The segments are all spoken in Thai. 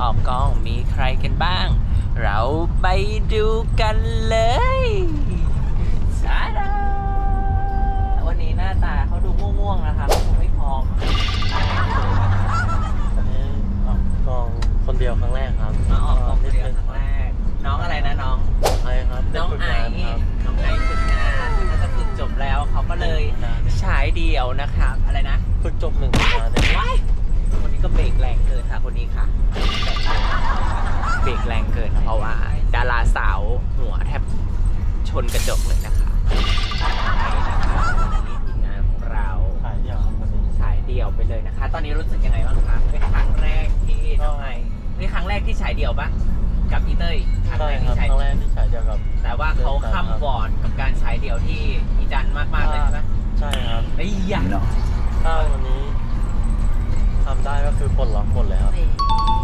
ออกกองมีใครกันบ้าง เราไปดูกันเลยสาดาวันนี้หน้าตาเขาดูง่วงๆนะครับเขาดูไม่พร้อมอันนี้ออกกองคนเดียวครั้งแรกครับมาออกกองเดียวครั้งแรก น้องอะไรนะน้องไอครับเด็กน้องฝึกไองานครับน้องไอฝึกงานน่าจะฝึกจบแล้วเขาก็เลยฉายเดียวนะครับอะไรนะฝึกจบหนึ่งมาเนี่ยว้ายคนนี้ ก็เบรกแรงเกินค่ะคนนี้ค่ะ เบรกแรงเกินเพราะว่า ดาราสาวหัวแทบชนกระจกเลยนะคะไอนะครับวันนี้ทีมงานของเราขายเดียวครับวันนี้ฉายเดี่ยวไปเลยนะคะ ตอนนี้รู้สึกยังไงบ้างคะเป็นครั้งแรกที่น้องไอนี่ครั้งแรกที่ฉายเดี่ยวปะกับอีเต้ยครั้งใช่แรกครัที่บฉายครั้งแรกที่ฉายเดียวกับ แต่ว่าเขาข้ามวอร์ดกับการฉายเดี่ยวที่อีจันมากๆเลยใช่ไหมใช่ครับไอ้ยะถ้าวันนี้ ทำได้ก็คือปลดล็อกหมดเลยครับ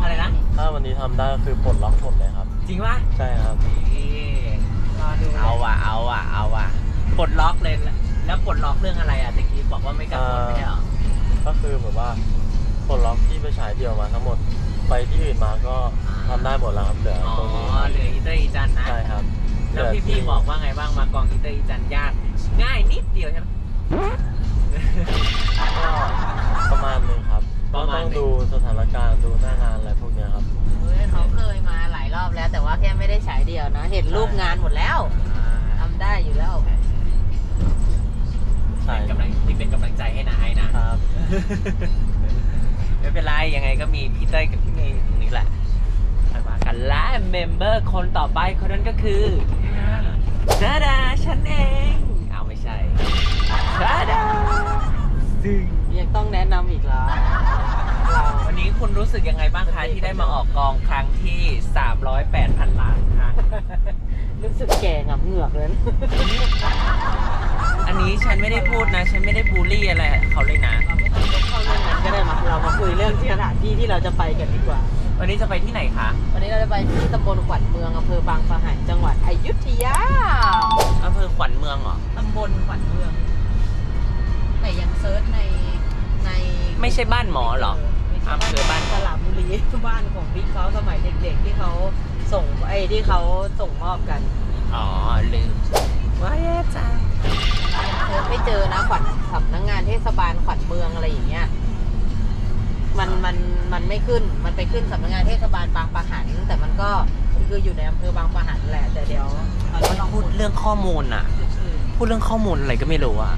อะไรนะ ถ้าวันนี้ทำได้ก็คือปลดล็อกหมดเลยครับ จริงปะใช่ครับเอาว่ะเอาว่ะเอาว่ะปลดล็อกเลยแล้วปลดล็อกเรื่องอะไรอะตะกี้บอกว่าไม่กังวลไม่ใช่เหรอก็คือแบบว่าปลดล็อกที่ไปฉายเดียวมาทั้งหมด ไปที่อื่นมาก็ทำได้หมดแล้วครับเหลืออ๋อตรงนี้เหลืออีเตอร์อีจันนะใช่ครับแล้วพี่พี่ๆบอกว่าไงบ้างมากองอีเตอร์อีจันยาก ง่ายนิดเดียวใช่ไหม ก็ประมาณหนึงครับ ปก็ระมาต้ณองหนึ่งดูสถานการณ์ดูหน้างานอะไรพวกเนี้ยครับ เฮ้ยเขาเคยมาหลายรอบแล้ว แต่ว่าแค่ไม่ได้ฉายเดียวนะ เห็นรูปงานหมดแล้วทำได้อยู่แล้ว ใช่เป็นกำลังที่เป็นกำลังใจให้นะไอ้นะ ครับ ไม่เป็นไร ยังไงก็มีพี่เต้ยกับพี่เมย์อยู่ตรงนี้แหละไปว่ากันและเมมเบอร์คนต่อไปคนนั้นก็คือดาดาฉันเอง เอาไม่ใช่ดาดาซึ่งยังต้องแนะนำอีกเหรอเราวันนี้ คุณรู้สึกยังไงบ้างคะที่ได้มาออกกองครั้งที่ 308พันล้านคะรู้สึกแก่งับเหงือกเลย อันนี้ฉันไม่ได้พูดนะ ฉันไม่ได้บูลลี่อะไรเขาเลยนะเราไม่ต้องยกเข้าเรื่องนั้นก็ได้มาเรามาคุยเรื่องที่สถานที่ที่เราจะไปกันดีกว่า วันนี้จะไปที่ไหนคะ วันนี้เราจะไปที่ตำบลขวัญเมืองอำเภอบางปะหันจังหวัดอยุธยาอำเภอขวัญเมืองเหรอตำบลขวัญเมือง แต่ยังเซิร์ชในใน ไม่ใช่บ้านหมอเหรอไม่ใช่ อำเภอบ้านหมอสระบุรีบ้านของบิ๊กเขาสมัยเด็กๆที่เขาส่งไอ้ที่เขาส่งมอบกัน อ๋อ ลืมว่าแย่จังเซิร์ชไม่เจอนะขวัญสำนักงานเทศบาลขวัญเมืองอะไรอย่างเงี้ยมันมันมันไม่ขึ้นมันไปขึ้นสำนักงานเทศบาลบางปะหันแต่มันก็คืออยู่ในอำเภอบางปะหันแหละแต่เดี๋ยวเราจะลองพูดเรื่องข้อมูลอะอื่นพูดเรื่องข้อมูลอะไรก็ไม่รู้อะ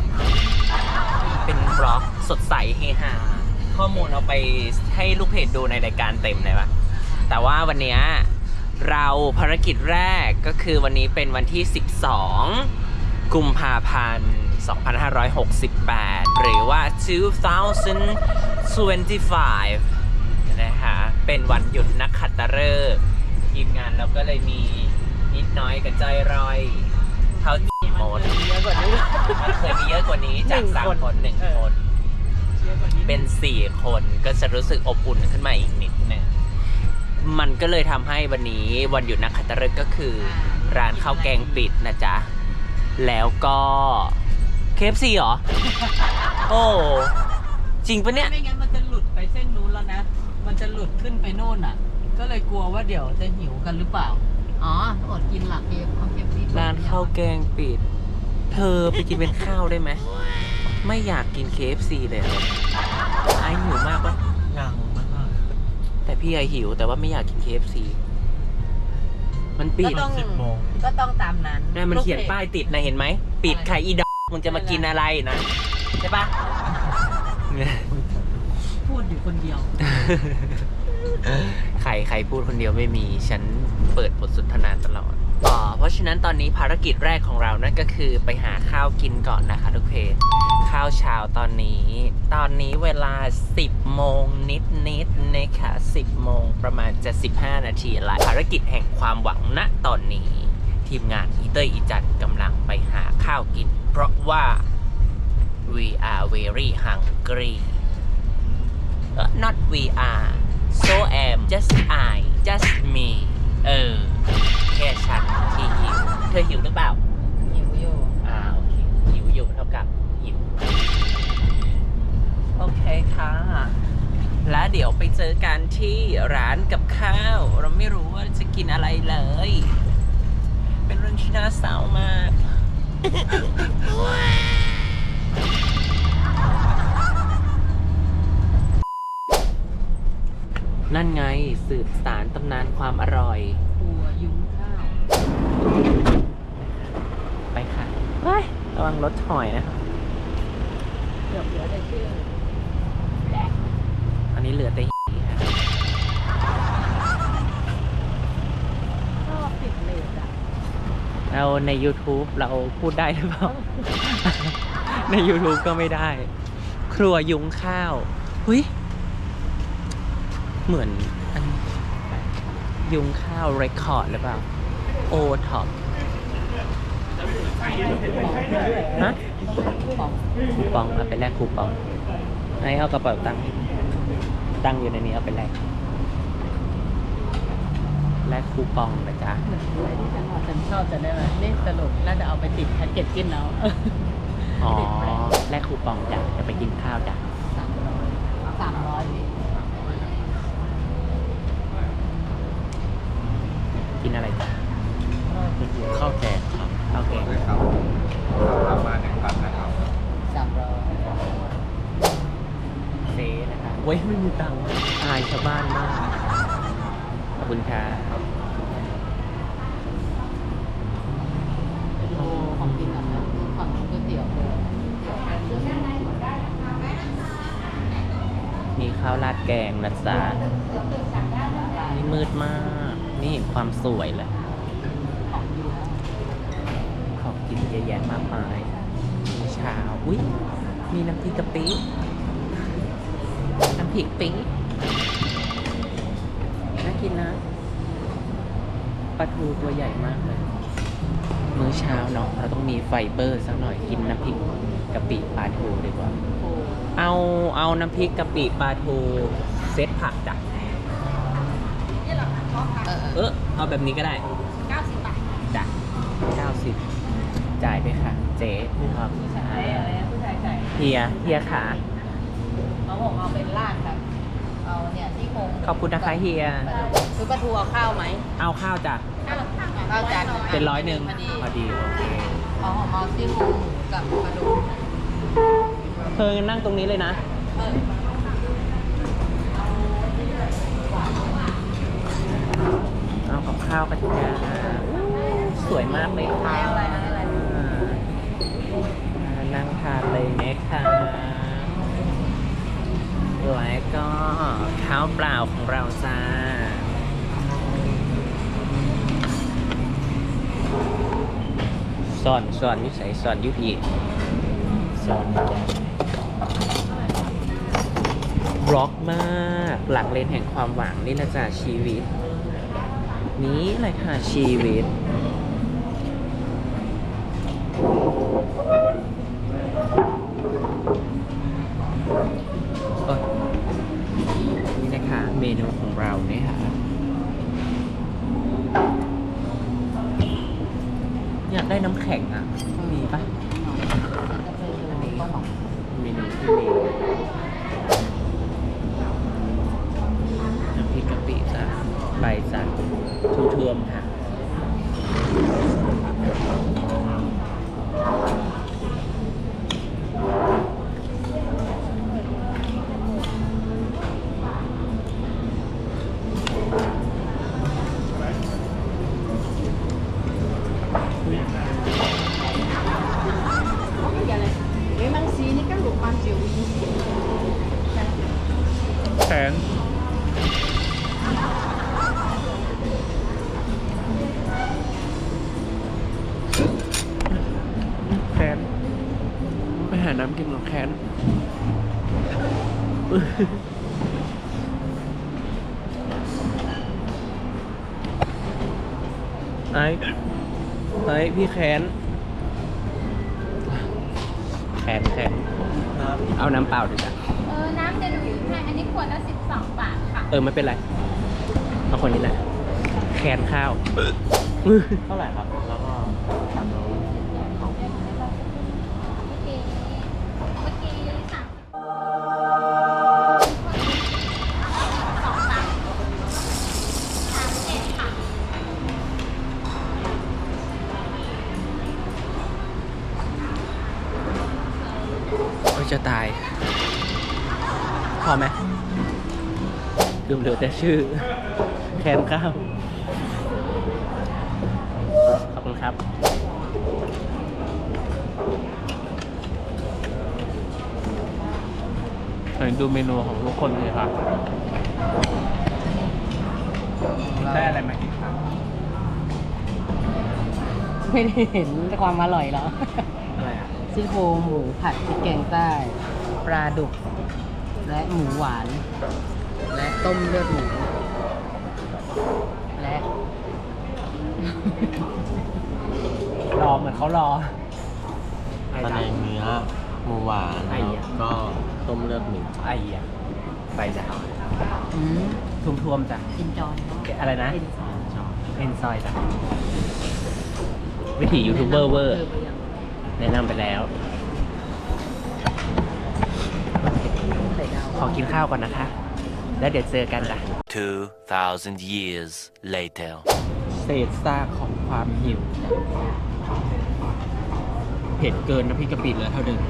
เป็นบล็อกสดใสเฮฮา ข้อมูลเอาไปให้ลูกเพจดูในรายการเต็มเลยปะแต่ว่าวันเนี้ยเราภารกิจแรกก็คือวันนี้เป็นวันที่ 12 กุมภาพันธ์ 2568 หรือว่า 2025 นะคะเป็นวันหยุดนักขัตฤกษ์ทีมงานเราก็เลยมีนิดน้อยกับใจรอย เท่าที่หมดๆเยอะกว่านี้มันเคยมีเยอะกว่านี้จากหนึ่งสามคนคนหนึ่งเออคน เยอะกว่านี้เป็นสี่คนก็จะรู้สึกอบอุ่นขึ้นมาอีกนิดหนึงมันก็เลยทำให้วันนี้วันหยุดนักขัตฤกษ์ก็คือ ร้านข้าวแกงปิดนะจ๊ะ แล้วก็เคฟซีเหรอ โอ้ จริงปะเนี่ย ไม่งั้นมันจะหลุดไปเส้นนู้นแล้วนะ มันจะหลุดขึ้นไปโน่นอะ ก็เลยกลัวว่าเดี๋ยวจะหิวกันหรือเปล่า อ๋อ อดกินหลักเกมเอาเกมซีร้านข้าวแกงปิด เธอไปกินเป็นข้าวได้ไหม ไม่อยากกิน KFC เลยอะไอหิวมากปะยังมาก แต่พี่ไอหิว แต่ว่าไม่อยากกิน KFC มันปิดก็ต้องสิบโมง ก็ต้องตามนั้นนั่นมันเขียนป้ายติดนะเห็นไหม ปิดไข่อีดอกมึงจะมากินอะไรนะใช่ปะ พูดอยู่คนเดียว ใครใครพูดคนเดียวไม่มี ฉันเปิดบทสนทนาตลอดอ๋อ เพราะฉะนั้นตอนนี้ภารกิจแรกของเรานั่นก็คือไปหาข้าวกินก่อนนะคะทุกเพจข้าวเช้าตอนนี้ ตอนนี้เวลา 10 โมงนิดนิดนะคะ 10 โมงประมาณจะ 15 นาทีละภารกิจแห่งความหวังณตอนนี้ ทีมงานอีเตอร์อีจันกำลังไปหาข้าวกิน เพราะว่า we are very hungry Uh, not we are so am just I just me เออ แค่ฉันที่หิว เธอหิวหรือเปล่า หิวอยู่ อ่าโอเคหิวอยู่เท่ากับหิว โอเคค่ะ แล้วเดี๋ยวไปเจอกันที่ร้านกับข้าว เราไม่รู้ว่าจะกินอะไรเลย เป็นเรื่องที่น่าเศร้ามาก นั่นไงสืบสารตำนานความอร่อยหัวยุ้งข้าว ไปค่ะเฮ้ย ระวังรถถอยนะครับเกือบเหลือแต่ชื่ออันนี้เหลือแต่ชอบติดเลสอะเราใน YouTube เราพูดได้หรือเปล่า ใน YouTube ก็ไม่ได้ ครัวยุ้งข้าวหุยเหมือนอันยุ้งข้าวเรคคอร์ดหรือเปล่า โอท็อป ฮะของคูปองเอาไปแลกคูปองไหนเอากระเป๋าตังค์ตังค์อยู่ในนี้เอาไปแลกแลกคูปองนะจ๊ะเหมือนอะไรที่ฉันว่าฉันชอบจะได้ไหมนี่สรุปน่าจะเอาไปติดแพ็กเกจจิ้นแล้วอ๋อแลกคูปองจ้ะจะไปกินข้าวจ้ะสามร้อยสามร้อยพี่กินอะไรจ้ะ ข้าวแกงครับ ข้าวแกง ครับประมาณหนึ่งพันนะครับ สามร้อย เซ นะคะเว้ยไม่มีตังค์อายชาวบ้านมาก ขอบคุณค่ะไปดูของกินก่อนะฝั่งนู้นก๋วยเตี๋ยวเลยมีข้าวราดแกงนะจ๊ะนี่มืดมาก นี่เห็นความสวยเลย ของดีนะของกินเยอะแยะมากมายมีชาอุ้ยมีน้ำพริกกะปิ น้ำพริกปิ๊น่ากินนะปลาทูตัวใหญ่มากเลย มื้อเช้าเนาะเราต้องมีไฟเบอร์สักหน่อยกินน้ำพริกกะปิปลาทูดีกว่าโอ้เอาเอาน้ำพริกกะปิปลาทูเซตผักจ้ะเออเออเอาแบบนี้ก็ได้เก้าสิบบาทจ้ะเก้าสิบจ่ายด้วยค่ะ เจ๊ครับผู้ชายอะไรนะผู้ชายใส่เฮียเฮียขา เขาบอกเอาเป็นราดครับเอาเนี่ยที่โครงขอบคุณนะคะเฮียคือปลาทูเอาข้าวไหมเอาข้าวจ้ะข้าวจานเป็นร้อยหนึ่งพอดีพอดีโอเคเอาของมาที่โครงกับปลาดุกเธอนั่งตรงนี้เลยนะเออเอากับข้าวกันจ้าสวยมากเลยค่ะเอาอะไรเอาอะไรอ่านั่งทานเลยไหมคะ แล้วก็ข้าวเปล่าของเราจ้าสอนสอนยุใส่สอนยุพีสอนจ้ะร็อกมากหลักเลนแห่งความหวังนี่แหละจ้ะชีวิต นี้เลยค่ะชีวิต เอ้ยนี่นะคะ เมนูของเราเนี่ยค่ะ อยากได้ น้ำแข็ง พี่แค้นแค้นแค้นเอาน้ำเปล่าดีกว่าเออ น้ำเดลิเวอรี่ให้อันนี้ขวดละ12บาทค่ะ เออ ไม่เป็นไร เอาคนนี้แหละ แคนข้าว เท่าไหร่ครับ ไหมดูเหลือแต่ชื่อ แคนข้าวขอบคุณครับ ดูเมนูของทุกคนเลยครับได้อะไรมากินครับไม่ได้เห็นความอร่อยเหรอ อะไรอะ ซี่โครงหมูผัดพริกแกงใต้ ปลาดุก และหมูหวาน และต้มเลือดหมู และ รอเหมือนเขารอ ตะแนงเนื้อหมูหวานไอ้แล้วอะก็ต้มเลือดหมูไอ้อะไปจ้ะอืมทุ่มทวมๆจ้ะ เอ็นจอยเนาะอะไรนะ เอ็นจอยเอ็นซอยจ้ะ วิถียูทูบเบอร์เวอร์ แนะนำไปแล้ว ไข่ดาวขอกินข้าวก่อนนะคะ แล้วเดี๋ยวเจอกันจ้ะ2,000 years later. เศษซากของความหิว เผ็ดเกินนะพี่กะปิเหลือเท่าเดิม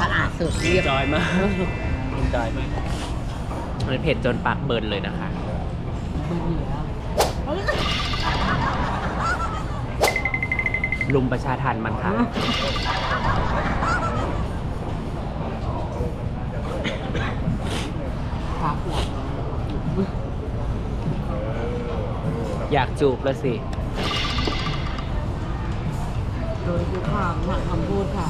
สะอาดสุดเรียบจอยมากอินจอยมากมันเผ็ดจนปากเบิร์นเลยนะคะ เบิ่งอยู่แล้ว ลุมประชาทันมันค่ะครับอยากจูบแล้วสิ โดยทุกความทางคำพูดค่ะ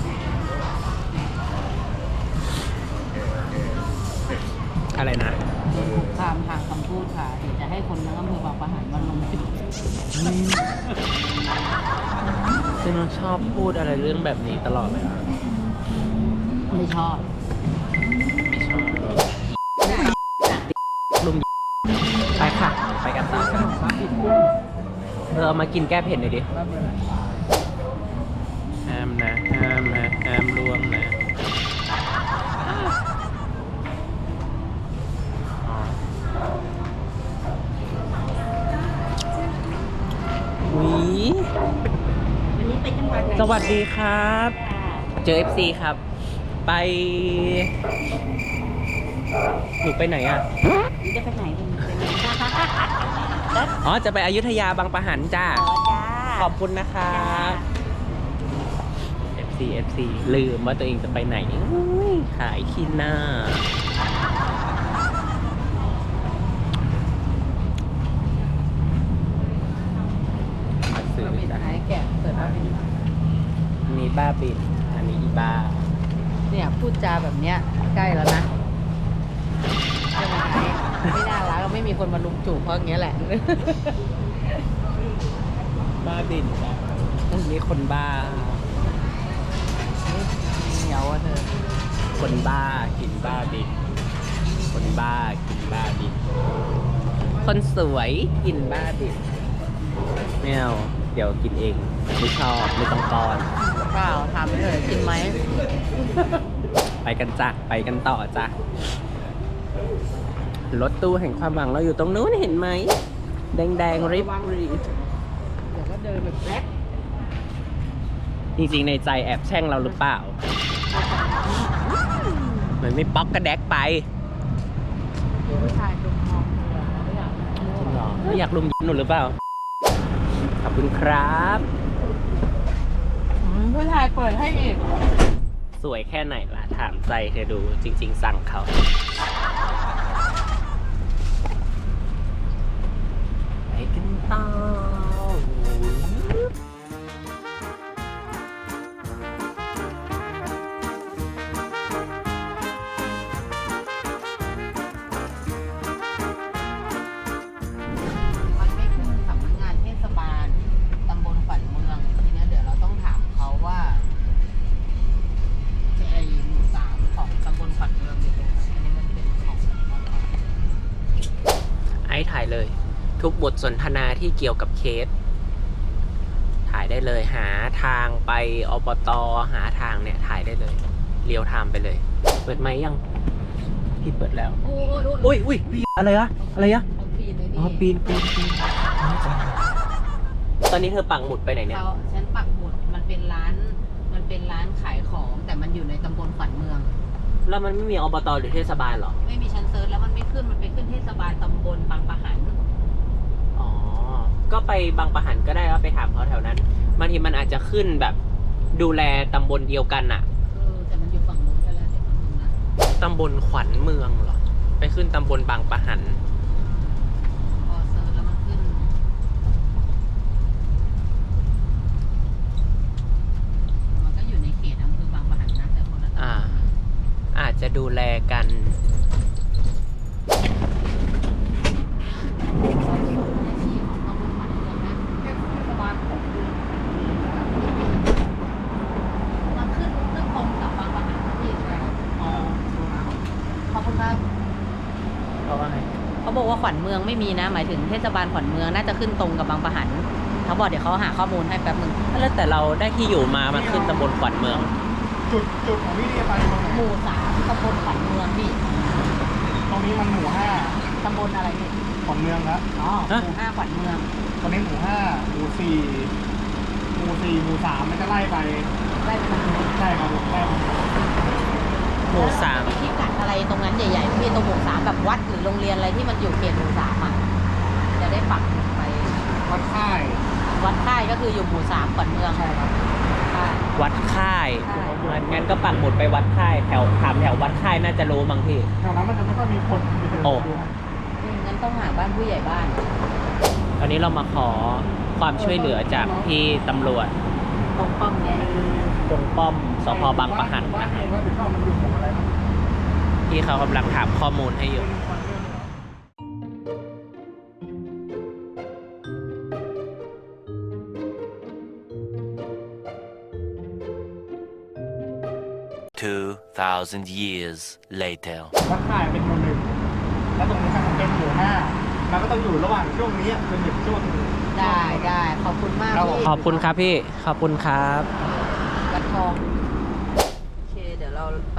อะไรนะโดยทุกความทางคำพูดค่ะ เดี๋ยวจะให้คนทั้งอำเภอบางปะหันมาลงจุด ซึ่งเราชอบพูดอะไรเรื่องแบบนี้ตลอดเลยอะไม่ชอบลุงไปค่ะ ไปกันต่อเธอเอามากินแก้เผ็ดหน่อยดิ วันนี้ไปจังหวัดไหนสวัสดีครับ เจอ FC ครับ ไป หนูไปไหนอะ นี่จะไปไหนกันอ๋อ จะไปอยุธยาบางปะหันจ้าอ๋อจ้าขอบคุณนะครับ FC FC ลืมว่าตัวเองจะไปไหนอุ๊ยขายขี้หน้ามาซื้อ เราปิด จ้ะ ท้ายแกะเปิดว่าเป็น อั นนี้บ้าบิน อันนี้อีบ้า เนี่ยพูดจาแบบเนี้ยใกล้แล้วนะใช่ไหมไม่น่ารักไม่มีคนมาลุมจูบเพราะอย่างเงี้ยแหละ บ้าบินจ้ะมีคนบ้า เหนียวอะเธอคนบ้ากินบ้าบิน คนบ้ากินบ้าบิน คนสวยกินบ้าบินไม่เอาเดี๋ยวกินเอง ไม่ชอบ ไม่ต้องป้อน เปล่าถามไปเถอะกินไหม ไปกันจ้ะไปกันต่อจ้ะรถตู้แห่งความหวังเราอยู่ตรงนู้นเห็นไหม แดงแดงๆริบรีบเดี๋ยวก็เดินแบบแบล็คจริงๆในใจแอบแช่งเราหรือเปล่า มันไม่ป๊อกกระแดกไปมีผู้ชายดุมมองเธอไม่อยากไม่อยากลุมยินหนูหรือเปล่า ขอบคุณครับอืม ผู้ชายเปิดให้อีก สวยแค่ไหนล่ะ ถามใจเธอดูจริง ๆ สั่งเขา สนทนาที่เกี่ยวกับเคส ถ่ายได้เลยหาทางไปอบตหาทางเนี่ยถ่ายได้เลยเรียวไทม์ไปเลย เปิดไหมค์ยังพี่เปิดแล้วโอ้ยอุ้ยอุ้ยพี่อะไรอะอะไรอะต้องปีนเลยอ๋อปีนปีนปีนตอนนี้เธอปังหมุดไปไหนเนี่ย เขาฉันปักหมุดมันเป็นร้าน มันเป็นร้านขายของแต่มันอยู่ในตำบลขวัญเมือง แล้วมันไม่มีอบตหรือเทศบาลเหรอ ก็ไปบางประหันก็ได้ว่าไปถามเขาแถวนั้นบางทีมันอาจจะขึ้นแบบดูแลตำบลเดียวกันอะเออแต่มันอยู่ฝั่งนู้นไปแล้วเดี๋ยวนึงนะตำบลขวัญเมืองเหรอ ไปขึ้นตำบลบางประหัน พอเซิร์ชแล้วมันขึ้นมันก็อยู่ในเขตอำเภอบางปะหันนะแต่คนละตำบลอ่า อาจจะดูแลกันมันขึ้นขึ้นตรงกับบางปะหันที่อ๋อขอบคุณครับ เพราะว่าไง เขาบอก ว่าขวัญเมืองไม่มีนะ หมายถึงเทศบาลขวัญเมืองน่าจะขึ้นตรงกับบางปะหันเขาบอกเดี๋ยวเขาหาข้อมูลให้แป๊บหนึ่งแล้วแต่เราได้ที่อยู่มามันขึ้นตำบลขวัญเมือง จุดจุดของพี่นี่ไปตรงไหนหมู่สามตำบลขวัญเมืองพี่ตรงนี้มันหมู่ห้าตำบลอะไรพี่ขอนเมืองแล้วอ๋อฮะหมู่ห้าขวัญเมืองตอนนี้หมู่ห้าหมู่สี่หมู่สี่หมู่สามมันจะไล่ไปได้ไปทางนู้นใช่ครับไล่มาหมู่สามมีพิกัด อะไรตรงนั้นใหญ่ๆพี่ตรงหมู่สามแบบวัดหรือโรงเรียนอะไรที่มันอยู่เขตหมู่สามอะจะได้ปักหมุดไปวัดค่ายวัดค่ายก็คืออยู่หมู่สามขวัญเมืองใช่ครับค่ายวัดค่ายใช่งั้นก็ปักหมุดไปวัดค่ายแถวถามแถววัดค่ายน่าจะรู้บางทีแถวนั้นมันจะไม่ค่อยมีคนไปเดินโอ้ดูอืมงั้นต้องหาบ้านผู้ใหญ่บ้านตอนนี้เรามาขอความช่วยเหลือจากพี่ตำรวจตรงป้อมเนี่ยตรงป้อมสพบางปะหันบ้านะนฮะเองว่าเป็นข้าวมันอยู่ของอะไรครับ ที่เขากำลังถามข้อมูลให้อยู่2,000 years later. วัดค่ายเป็นหมู่หนึ่งแล้วตรงนี้มันเป็นหมู่ห้ามันก็ต้องอยู่ระหว่างช่วงนี้จนถึงช่วงได้ได้ขอบคุณมากครับผมพี่ขอบคุณครับพี่ ขอบคุณครับวัดทองโอเคเดี๋ย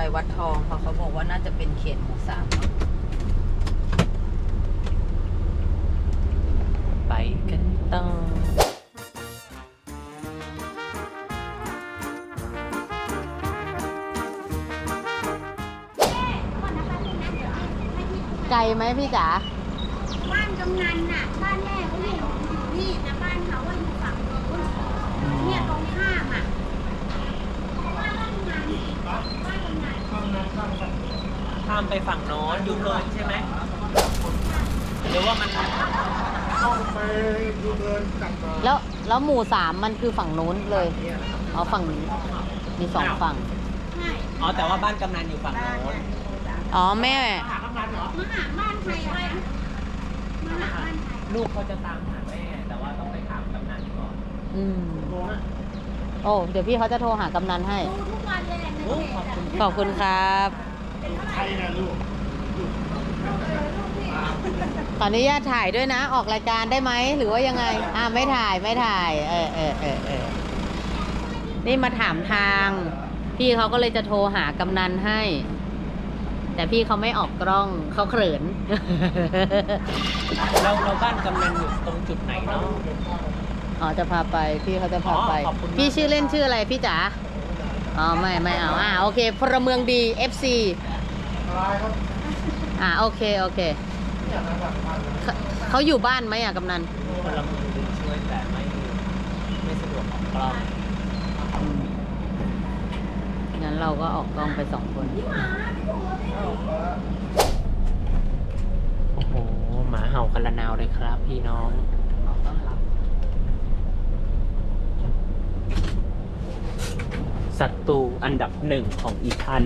ปวัดทองเพราะเขาบอกว่าน่าจะเป็นเขตหมู่สามไปกันต่อไกลไหมพี่จ๋า บ้านกำนันน่ะ บ้านแม่เขาอยู่นี่แต่บ้านเขาว่าอยู่ฝั่งนู้นเนี่ยตรงข้ามอะบ้านกำนันบ้านกำนัน ข้ามไปฝั่งโน้นยูเทิร์นใช่ไหมหรือว่ามันเข้าไปดูเดินกลับมาแล้วแล้วหมู่สามมันคือฝั่งนู้นเลยอ๋อฝั่งนี้มีสองฝั่งใช่อ๋อแต่ว่าบ้านกำนันอยู่ฝั่งโน้นอ๋อแม่มาหาบ้านใครอะมาหาบ้านใครลูกเขาจะตามหาแม่ แต่ว่าต้องไปถามกำนันก่อน อืม โอ้เดี๋ยวพี่เขาจะโทรหากำนันให้ ดูทุกวันเลยแหละในโอ้เพจขอบอะคุณขอบคุณครับใครนะลูกขออนุญาตถ่ายด้วยนะออกรายการได้ไหมหรือว่ายังไง อ่าไม่ถ่ายไม่ถ่าย เออเออเออเออนี่มาถามทาง พี่เขาก็เลยจะโทรหากำนันให้ แต่พี่เขาไม่ออกกล้องเขาเขิน เราเราบ้านกำนันอยู่ตรงจุดไหนเนาะ อ๋อจะพาไปพี่เขาจะพาไป อ๋อขอบคุณมาก พี่ชื่อเล่นชื่ออะไรพี่จ๋าอ๋อไม่ไม่เอาอ่าโอเคพลเมืองดี FC อะไรครับอ่าโอเคโอเคเขาเขาอยู่บ้านไหมอะกำนันพลเมืองดีช่วยแต่ไม่ไม่สะดวกออกกล้องงั้นเราก็ออกกล้องไปสองคน โอ้โหหมาเห่ากันละนาวเลยครับ พี่น้อง ออกต้อนรับ ศัตรูอันดับหนึ่งของอีทัน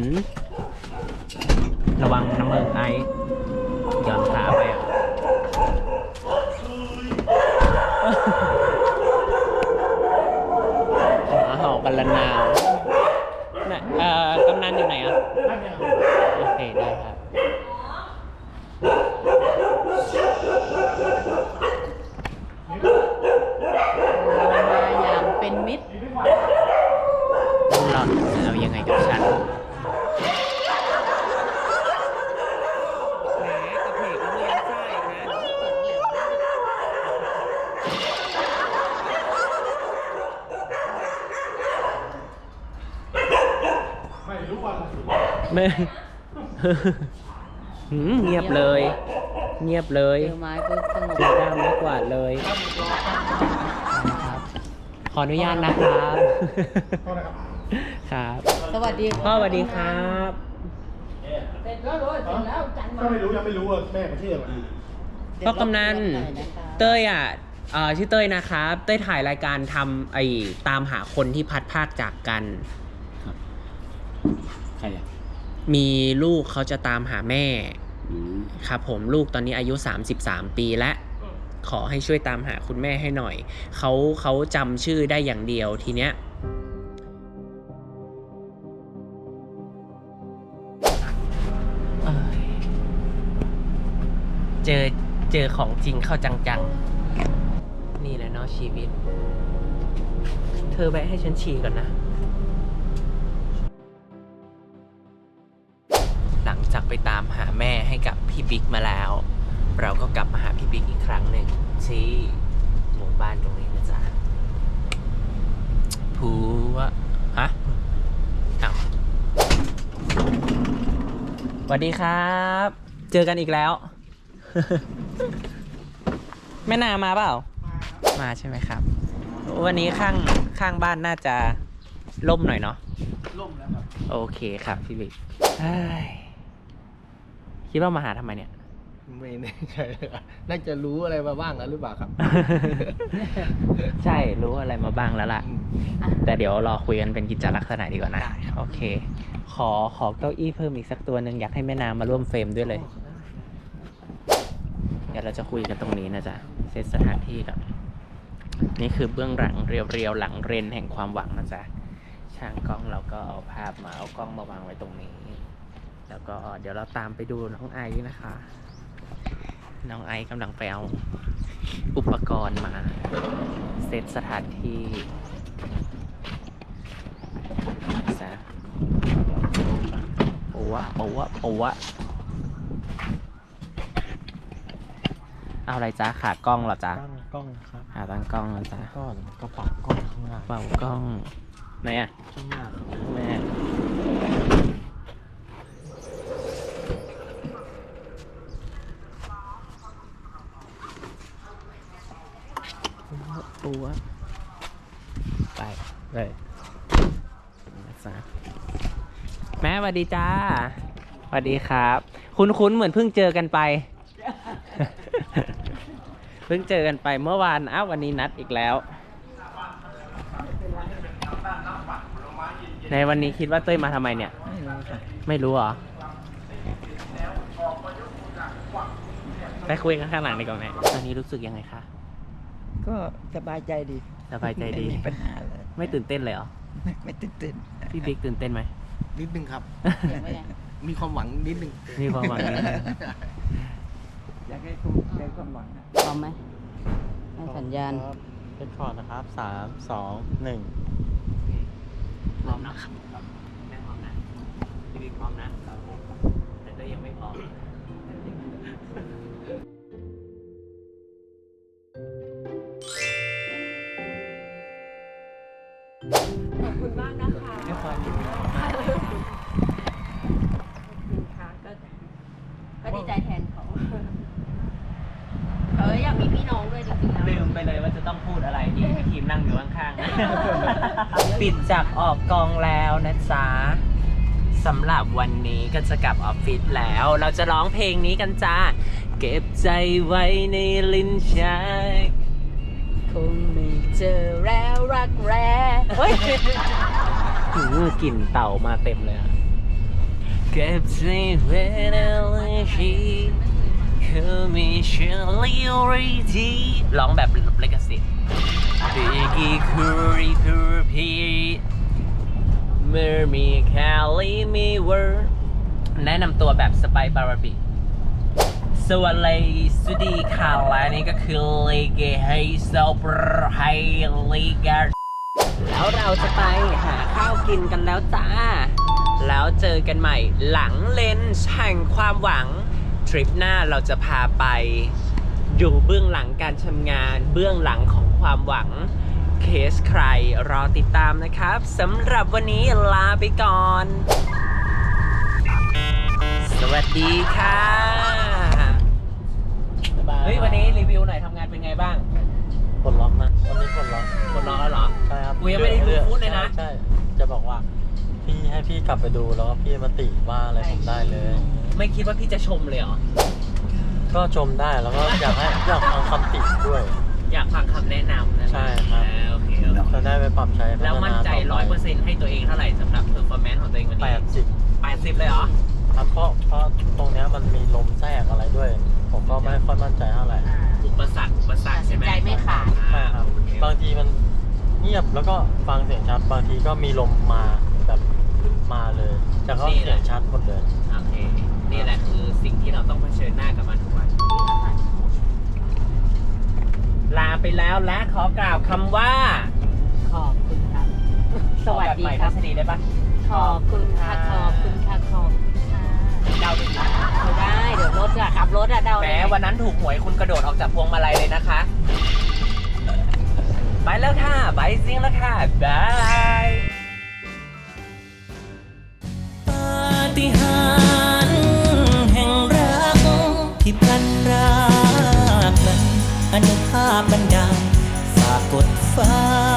ระวังน้ำเมืองไอย้อนขาไปอะ หมาเห่ากันละนาวน่ะเอ่อกำนันอยู่ไหนอะ โอเค ได้ครับ เรามาอย่างเป็นมิตร หล่อนจะเอายังไงกับฉันแหมกระเพกโรงเรียนใช่นะ ไม่รู้ว่า ไม่ หืมเงียบเลย เงียบเลยเจอไม้ปุ๊บสงบเจอด้ามไม้กวาดเลยนะครับขออนุญาตนะครับโทษนะครับครับสวัสดีพ่อสวัสดีครับเสร็จแล้วเลยเสร็จแล้วจันถ้าไม่รู้ยังไม่รู้ว่าแม่มาชื่ออะไรพ่อกำนันเต้ยอะเอ่อชื่อเต้ยนะครับ เต้ยถ่ายรายการทำไอ้ตามหาคนที่พัดภาคจากกัน ใครอะ มีลูกเขาจะตามหาแม่ ครับผมลูกตอนนี้อายุ 33 ปีและขอให้ช่วยตามหาคุณแม่ให้หน่อย เขาเขาจำชื่อได้อย่างเดียวทีเนี้ยเอ้ยเจอเจอของจริงเข้าจังๆ นี่แหละเนาะชีวิต เธอแวะให้ฉันฉี่ก่อนนะ หลังจากไปตามหาแม่ให้กับพี่บิ๊กมาแล้ว เราก็กลับมาหาพี่บิ๊กอีกครั้งหนึ่งที่หมู่บ้านตรงนี้นะจ๊ะผูวะฮะอ้าวสวัสดีครับ เจอกันอีกแล้ว แม่นามาเปล่า มาใช่ไหมครับ วันนี้ข้างข้างบ้านน่าจะล่มหน่อยเนาะล่มแล้วครับ โอเคครับพี่บิ๊กเอ้ย คิดว่ามาหาทำไมเนี่ย ไม่แน่ใจน่าจะรู้อะไรมาบ้างแล้วหรือเปล่าครับ ใช่รู้อะไรมาบ้างแล้วล่ะ แต่เดี๋ยวรอคุยกันเป็นกิจลักษณะดีกว่านะโอเค ขอขอเก้าอี้เพิ่มอีกสักตัวหนึ่งอยากให้แม่นางมาร่วมเฟรมด้วยเลย เดี๋ยวเราจะคุยกันตรงนี้นะจ๊ะเซตสถานที่กับ นี่คือเบื้องหลังเรียวๆหลังเรนแห่งความหวังนะจ๊ะช่างกล้องเราก็เอาภาพมาเอากล้องมาวางไว้ตรงนี้ แล้วก็เดี๋ยวเราตามไปดูน้องไอซ์นะคะ น้องไอซ์กำลังไปเอาอุปกรณ์มาเซตสถานที่ซะโอ้วะโอ้วะโอ้วะเอาอะไรจ้าขากล้องเหรอจ๊ะตั้งกล้องครับหาตั้งกล้องเหรอจ๊ะก้อนกระเป๋ากล้องข้างล่างเป่ากล้องไหนอะข้างหน้าครับแม่ตัวไปเลยนะจ๊ะแม่ส วัสดีจ้าสวัสดีครับ คุ้นๆเหมือนเพิ่งเจอกันไป เพิ่งเจอกันไปเมื่อวานอ้าววันนี้นัดอีกแล้ว ในวันนี้คิดว่าเต้ยมาทำไมเนี่ย ไม่รู้ค่ะไม่รู้เหรอ ไปคุยกันข้างหลังดีกว่าไหมตอนนี้รู้สึกยังไงคะ ก็สบายใจดีสบายใจดี ไม่มีปัญหาเลยไม่ตื่นเต้นเลยเหรอ ไม่ไม่ตื่นเต้นพี่บิ๊กตื่นเต้นไหม นิดนึงครับเห็นไหมเนี่ยมีความหวังนิดนึง มีความหวังนิดนึงอยากให้คุณได้ความหวังนะพร้อมไหมให้สัญญาณเป็นคอร์ดนะครับสามสองหนึ่งพร้อมนะครับไม่พร้อมนะพี่บิ๊กพร้อมนะแต่เต้ยยังไม่พร้อม ออกกองแล้วนะจ๊ะสำหรับวันนี้ก็จะกลับออฟฟิศแล้ว เราจะร้องเพลงนี้กันจ้า เก็บใจไว้ในลิ้นชักคงไม่เจอแล้วรักแร้เฮ้ยหือกลิ่นเต่ามาเต็มเลยอะเก็บใจไว้ในลิ้นชักคือมีเชอรี่รีดีร้องแบบเลกาซิดีกีคูรี เมื่อมีแคลีมีเวอร์แนะนำตัวแบบสไปบาราบิสวัสดีสวัสดีค่ะและนี่ก็คือเลเกไฮโซปรไฮเลกาแล้วเราจะไปหาข้าวกินกันแล้วจ้า แล้วเจอกันใหม่หลังเลนส์แห่งความหวัง ทริปหน้าเราจะพาไป ดูเบื้องหลังการทำงาน เบื้องหลังของความหวัง เคสใครรอติดตามนะครับสำหรับวันนี้ลาไปก่อน สวัสดีค่ะเฮ้ยวันนี้รีวิวหน่อยทำงานเป็นไงบ้างปลดล็อกนะวันนี้ปลดล็อกคนร้องแล้วเหรอใช่ครับกูยังไม่ได้ดูฟุตเลยนะใช่ใช่จะบอกว่าพี่ให้พี่กลับไปดูแล้วก็พี่มาติว่าอะไรผมได้เลย ไม่คิดว่าพี่จะชมเลยเหรอก็ชมได้แล้วก็อยากให้อยากฟังคำติด้วย อยากฟังคำแนะนำนะใช่ครับ อ่าโอเคโอเคจะได้ไปปรับใช้พัฒาแล้วมั่นใจต่ร้อยเปอร์ไปเซ็นต์ให้ตัวเองเท่าไหร่สำหรับเพอร์ฟอร์แมนซ์ของตัวเองวันแปนี้ดสิบแปดสิบเลยเหรอ ครับเพราะเพราะตรงเนี้ยมันมีลมแทรกอะไรด้วย ผมก็ไม่ค่อยมั่นใจเท่าไหร่อุปสรรคอุปสรรคใช่ไหมตัดสินใจไม่ขาด ใช่ครับโอเคบางทีมันเงียบแล้วก็ฟังเสียงชัดบางทีก็มีลมมาแบบมาเลย แต่ก็เสียงชัดหมดเลย โอเค นี่แหละคือสิ่งที่เราต้องเผชิญหน้ากับมันทุกวัน ลาไปแล้วและขอกล่าวคำว่าขอบคุณครับ สวัสดีขอแใหม่ครับทัศนีได้ปะขอบคุณค่ะขอบคุณค่ะขอบคุณค่ะเดาดูนะไม่ได้เดี๋ยวรถอะขับรถอะเดาแหมวันนั้นถูกหวยคุณกระโดดออกจากพวงมาลัยเลยนะคะ ไปแล้วค่ะบายซิงแล้วค่ะบายปาฏิหาริย์าพบันดาลฝากกดฟ้า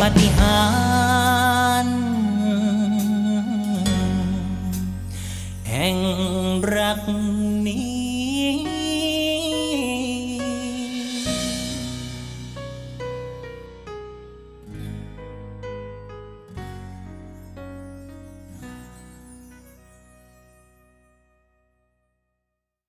ปฏิหาร